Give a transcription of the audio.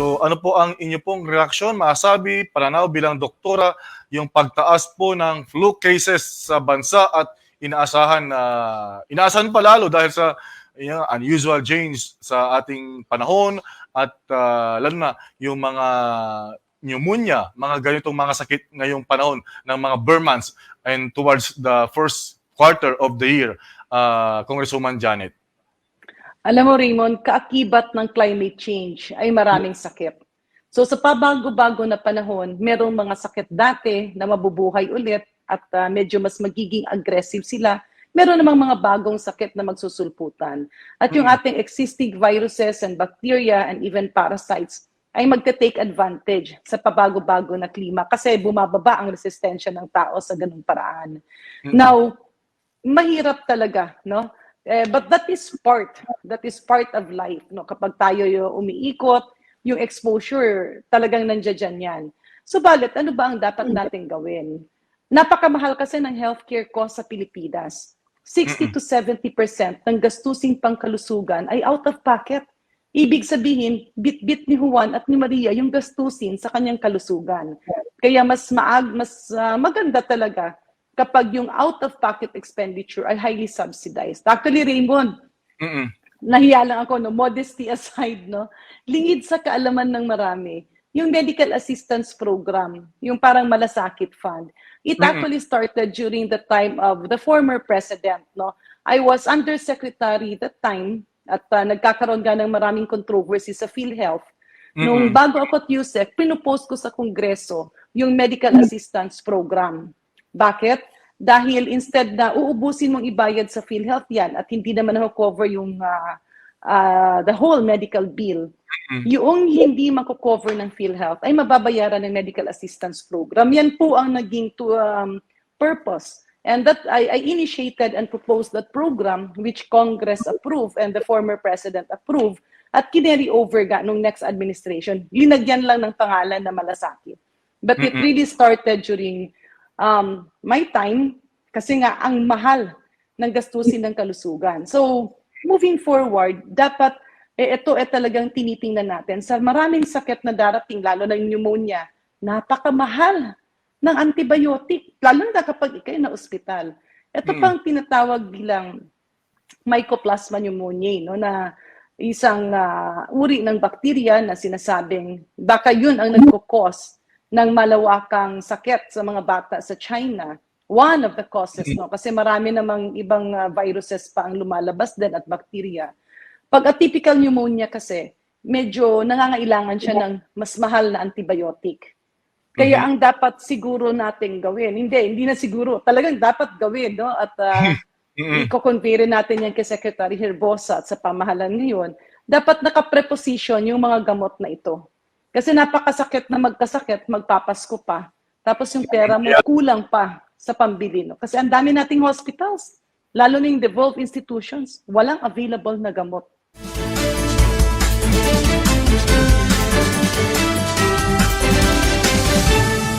So ano po ang inyo pong reaksyon, masabi, pananaw bilang doktora, yung pagtaas po ng flu cases sa bansa at inaasahan na inaasahan pa lalo dahil sa yung unusual change sa ating panahon at ah, lalo na yung mga pneumonia, mga ganitong mga sakit ngayong panahon ng mga bare months and towards the first quarter of the year, uh, Congresswoman Janet. Alam mo Raymond, kaakibat ng climate change ay maraming sakit. So sa pabago-bago na panahon, merong mga sakit dati na mabubuhay ulit at ah, medyo mas magiging aggressive sila. Meron namang mga bagong sakit na magsusulputan. At yung Mm. ating existing viruses and bacteria and even parasites ay magte-take advantage sa pabago-bago na klima kasi bumababa ang resistensya ng tao sa ganung paraan. Mm. Now, mahirap talaga, no? Eh, but that is part, that is part of life, no? Kapag tayo yung umiikot, yung exposure, talagang nandiyan yan. Subalit, ano ba ang dapat natin gawin? Napakamahal kasi ng healthcare cost sa Pilipinas. 60 to 70% ng gastusing pangkalusugan ay out of pocket. Ibig sabihin, bit-bit ni Juan at ni Maria yung gastusin sa kanyang kalusugan. Kaya mas maag, mas ah, maganda talaga kapag yung out-of-pocket expenditure ay highly subsidized. Actually, Raymond, Mm-mm. nahiya lang ako, no? modesty aside, no? lingid sa kaalaman ng marami, yung medical assistance program, yung parang malasakit fund, it Mm-mm. actually started during the time of the former president. No? I was undersecretary that time at uh, nagkakaroon nga ng maraming controversy sa PhilHealth. Nung Mm-mm. bago ako at USEC, pinupost ko sa Kongreso yung medical assistance program. Bakit? Dahil instead na uubusin mong ibayad sa PhilHealth yan at hindi naman ako cover yung ah, ah, the whole medical bill, Mm. yung hindi mako-cover ng PhilHealth ay mababayaran ng medical assistance program. Yan po ang naging to, um, purpose. And that I, I initiated and proposed that program which Congress approved and the former president approved at kinary over ga nung next administration. Linagyan lang ng pangalan na malasakit. But it Mm-mm. really started during um, my time kasi nga ang mahal ng gastusin ng kalusugan. So, moving forward, dapat eh, ito eh talagang tinitingnan natin. Sa maraming sakit na darating, lalo na yung pneumonia, napakamahal ng antibiotic, lalo na kapag ikay na ospital. Ito Mm. pang tinatawag bilang mycoplasma pneumoniae, no, na isang ah, uri ng bakterya na sinasabing baka yun ang nagkukos ng malawakang sakit sa mga bata sa China. One of the causes, no? Kasi marami namang ibang ah, viruses pa ang lumalabas din at bakterya. Pag atypical pneumonia kasi, medyo nangangailangan siya ng mas mahal na antibiotic. Kaya Mhm. ang dapat siguro nating gawin, hindi, hindi na siguro, talagang dapat gawin, no? At ah, Mm-mm. i-convey natin yan kay Secretary Herbosa at sa pamahalan ngayon, dapat nakapreposition yung mga gamot na ito. Kasi napakasakit na magkasakit, magpapasko pa. Tapos yung pera mo kulang pa sa pambili. No? Kasi ang dami nating hospitals, lalo na yung devolved institutions, walang available na gamot.